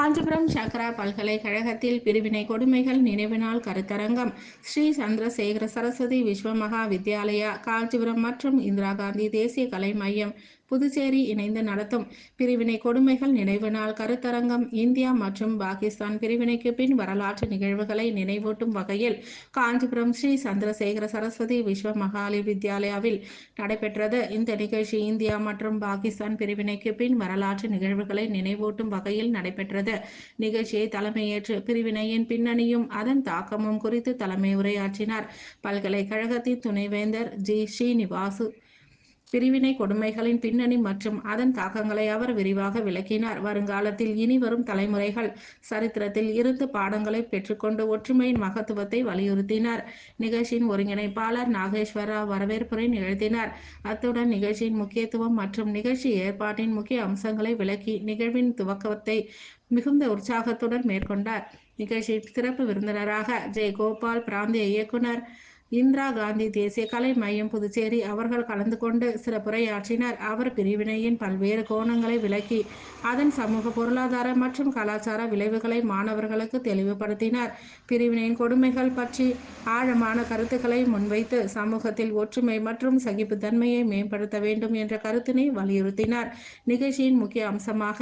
காஞ்சிபுரம் சங்கரா பல்கலைக்கழகத்தில் பிரிவினை கொடுமைகள் நினைவு நாள் கருத்தரங்கம். ஸ்ரீ சந்திரசேகர சரஸ்வதி விஸ்வமகா வித்யாலயா காஞ்சிபுரம் மற்றும் இந்திரா காந்தி தேசிய கலை மையம். புதுச்சேரி இணைந்து நடத்தும் பிரிவினை கொடுமைகள் நினைவு நாள் கருத்தரங்கம் இந்தியா மற்றும் பாகிஸ்தான் பிரிவினைக்கு பின் வரலாற்று நிகழ்வுகளை நினைவூட்டும் வகையில் காஞ்சிபுரம் ஸ்ரீ சந்திரசேகர சரஸ்வதி விஸ்வ மகாலி வித்யாலயாவில் நடைபெற்றது. இந்த நிகழ்ச்சி இந்தியா மற்றும் பாகிஸ்தான் பிரிவினைக்கு பின் வரலாற்று நிகழ்வுகளை நினைவூட்டும் வகையில் நடைபெற்றது. நிகழ்ச்சியை தலைமையேற்று பிரிவினையின் பின்னணியும் அதன் தாக்கமும் குறித்து தலைமை உரையாற்றினார். பல்கலைக்கழகத்தின் துணைவேந்தர் ஜி. ஸ்ரீனிவாசு பிரிவினை கொடுமைகளின் பின்னணி மற்றும் அதன் தாக்கங்களை அவர் விரிவாக விளக்கினார். வருங்காலத்தில் இனி வரும் தலைமுறைகள் சரித்திரத்தில் இருந்து பாடங்களை பெற்றுக்கொண்டு ஒற்றுமையின் மகத்துவத்தை வலியுறுத்தினார். நிகழ்ச்சியின் ஒருங்கிணைப்பாளர் நாகேஸ்வரா வரவேற்புரை நிகழ்த்தினார். அத்துடன் நிகழ்ச்சியின் முக்கியத்துவம் மற்றும் நிகழ்ச்சி ஏற்பாட்டின் முக்கிய அம்சங்களை விளக்கி நிகழ்வின் துவக்கத்தை மிகுந்த உற்சாகத்துடன் மேற்கொண்டார். நிகழ்ச்சியின் சிறப்பு விருந்தினராக ஜெய் கோபால் பிராந்திய இயக்குனர் இந்திரா காந்தி தேசிய கலை மையம் புதுச்சேரி அவர்கள் கலந்து கொண்டு சில உரையாற்றினர் அவர் பிரிவினையின் பல்வேறு கோணங்களை விளக்கி அதன் சமூக பொருளாதார மற்றும் கலாச்சார விளைவுகளை மாணவர்களுக்கு தெளிவுபடுத்தினார். பிரிவினையின் கொடுமைகள் பற்றி ஆழமான கருத்துக்களை முன்வைத்து சமூகத்தில் ஒற்றுமை மற்றும் சகிப்புத்தன்மையை மேம்படுத்த வேண்டும் என்ற கருத்தினை வலியுறுத்தினார். நிகழ்ச்சியின் முக்கிய அம்சமாக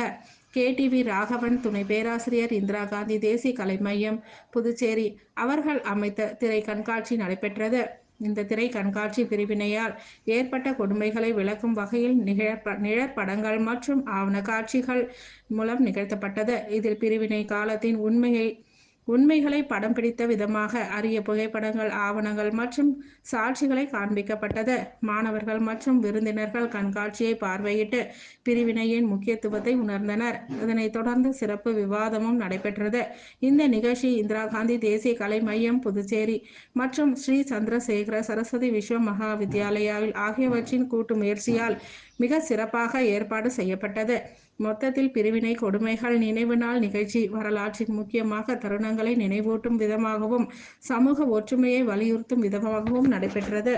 கேடிவி ராகவன் துணை பேராசிரியர் இந்திரா காந்தி தேசிய கலை மையம் புதுச்சேரி. அவர்கள் அமைத்த திரை கண்காட்சி நடைபெற்றது. இந்த திரை கண்காட்சி பிரிவினையால் ஏற்பட்ட கொடுமைகளை விளக்கும் வகையில் நிகழ நிழற்படங்கள் மற்றும் ஆவண காட்சிகள் மூலம் நிகழ்த்தப்பட்டது. இதில் பிரிவினை காலத்தின் உண்மையை உண்மைகளை படம் பிடித்த விதமாக அரிய புகைப்படங்கள் ஆவணங்கள் மற்றும் சாட்சிகளை காண்பிக்கப்பட்டது. மாணவர்கள் மற்றும் விருந்தினர்கள் கண்காட்சியை பார்வையிட்டு பிரிவினையின் முக்கியத்துவத்தை உணர்ந்தனர். இதனைத் தொடர்ந்து சிறப்பு விவாதமும் நடைபெற்றது. இந்த நிகழ்ச்சி இந்திரா காந்தி தேசிய கலை மையம் புதுச்சேரி மற்றும் ஸ்ரீ சந்திரசேகர சரஸ்வதி விஸ்வ மகா வித்யாலயாவில் ஆகியவற்றின் கூட்டு முயற்சியால் மிக சிறப்பாக ஏற்பாடு செய்யப்பட்டது. மொத்தத்தில் பிரிவினை கொடுமைகள் நினைவு நாள் நிகழ்ச்சி வரலாற்றின் முக்கியமாக தருணங்களை நினைவூட்டும் விதமாகவும் சமூக ஒற்றுமையை வலியுறுத்தும் விதமாகவும் நடைபெற்றது.